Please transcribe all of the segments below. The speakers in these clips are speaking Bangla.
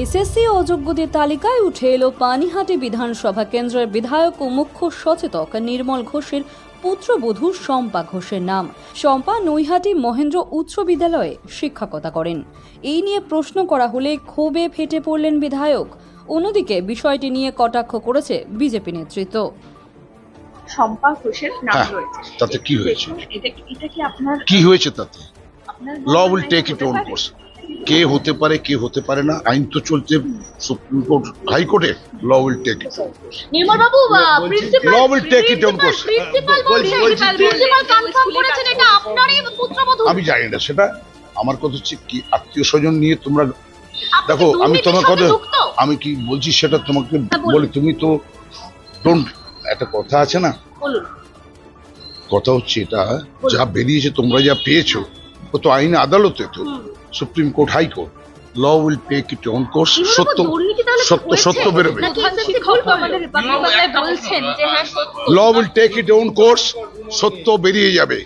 এসএসসি অযোগ্যদের তালিকায় উঠে এলো পানিহাটি বিধানসভা কেন্দ্রের বিধায়ক ও মুখ্য সচেতক নির্মল ঘোষের পুত্রবধূ শম্পা ঘোষের নাম। শম্পা নৈহাটি মহেন্দ্র উচ্চ বিদ্যালয়ে শিক্ষকতা করেন। এই নিয়ে প্রশ্ন করা হলে ক্ষোভে ফেটে পড়লেন বিধায়ক। অন্যদিকে বিষয়টি নিয়ে কটাক্ষ করেছে বিজেপি নেতৃত্ব। শম্পা ঘোষের নাম হ্যাঁ, রয়েছে। তাতে কি হয়েছে? এটা কি- আপনার কি হয়েছে তাতে? Law will take it own course কে হতে পারে কে হতে পারে না আইন তো চলছে সুপ্রিম কোর্ট হাইকোর্টে ল will take it Nirmal babu principal Law will take it on course. Principal confirm করেছেন এটা আপনারই পুত্রবধূ। আমি জানি না সেটা। আমার কথা হচ্ছে কি আত্মীয় স্বজন নিয়ে তোমরা দেখো আমি তোমার কথা আমি কি বলছি সেটা তোমাকে হ্যাঁ, বলি তুমি তো ডোন্ট একটা কথা আছে না? বলুন। কথা হচ্ছে এটা যা বেরিয়েছে তোমরা যা পেয়েছ ও তো আইন আদালতে তো। Supreme court high court law will take it on course সত্য সত্য সত্য বেরোবে। হ্যাঁ law will take it on course সত্য বেরিয়ে যাবে।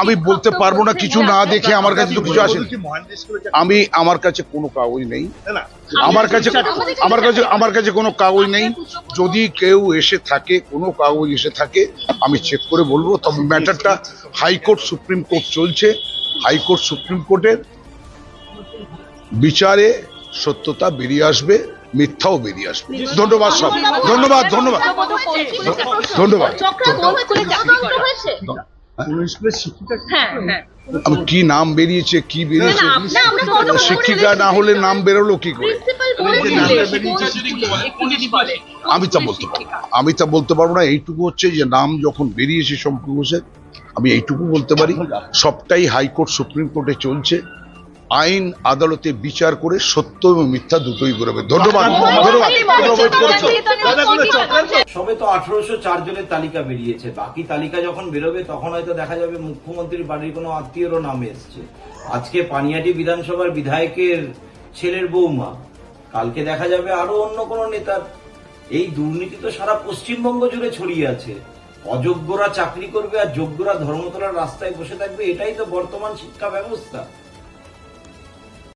আমি বলতে পারব না কিছু না দেখে আমার কাছে তো কিছু আসে না। আমি আমার কাছে কোনো কাগজ নেই। আমার কাছে আমার কাছে আমার কাছে কোনো কাগজ নেই। যদি কেউ এসে থাকে কোনো কাগজ এসে থাকে আমি চেক করে বলব। তবে ম্যাটারটা হাইকোর্ট সুপ্রিম কোর্ট চলছে। হাইকোর্ট সুপ্রিম কোর্টের বিচারে সত্যতা বেরিয়ে আসবে মিথ্যাও বেরিয়ে আসবে। ধন্যবাদ সব। ধন্যবাদ ধন্যবাদ। ধন্যবাদ। হয়েছে হ্যাঁ। হ্যাঁ আমি কি নাম বেরিয়েছে কি বেরিয়েছে? না, না, আমরা তদন্ত করে শিক্ষিকা না হলে নাম বেরোলো কি করে? আমি তা বলতে পারব আমি তা বলতে পারব না এইটুকু হচ্ছে যে নাম যখন বেরিয়েছে শম্পু ঘোষের আমি এইটুকু বলতে পারি সবটাই হাইকোর্ট সুপ্রিম কোর্টে চলছে আইন আদালতে বিচার করে সত্য এবং মিথ্যা দুটোই বেরোবে ধন্যবাদ। সবে তো আঠারোশো চার জনের তালিকা বেরিয়েছে বাকি তালিকা যখন বেরোবে তখন হয়তো দেখা যাবে মুখ্যমন্ত্রীর বাড়ির কোনো আত্মীয়রও নাম এসছে আজকে পানিয়াটি বিধানসভার বিধায়কের ছেলের বৌমা কালকে দেখা যাবে আরও অন্য কোনো নেতার এই দুর্নীতি তো সারা পশ্চিমবঙ্গ জুড়ে ছড়িয়ে আছে অযোগ্যরা চাকরি করবে আর যোগ্যরা ধর্মতলার রাস্তায় বসে থাকবে এটাই তো বর্তমান শিক্ষা ব্যবস্থা।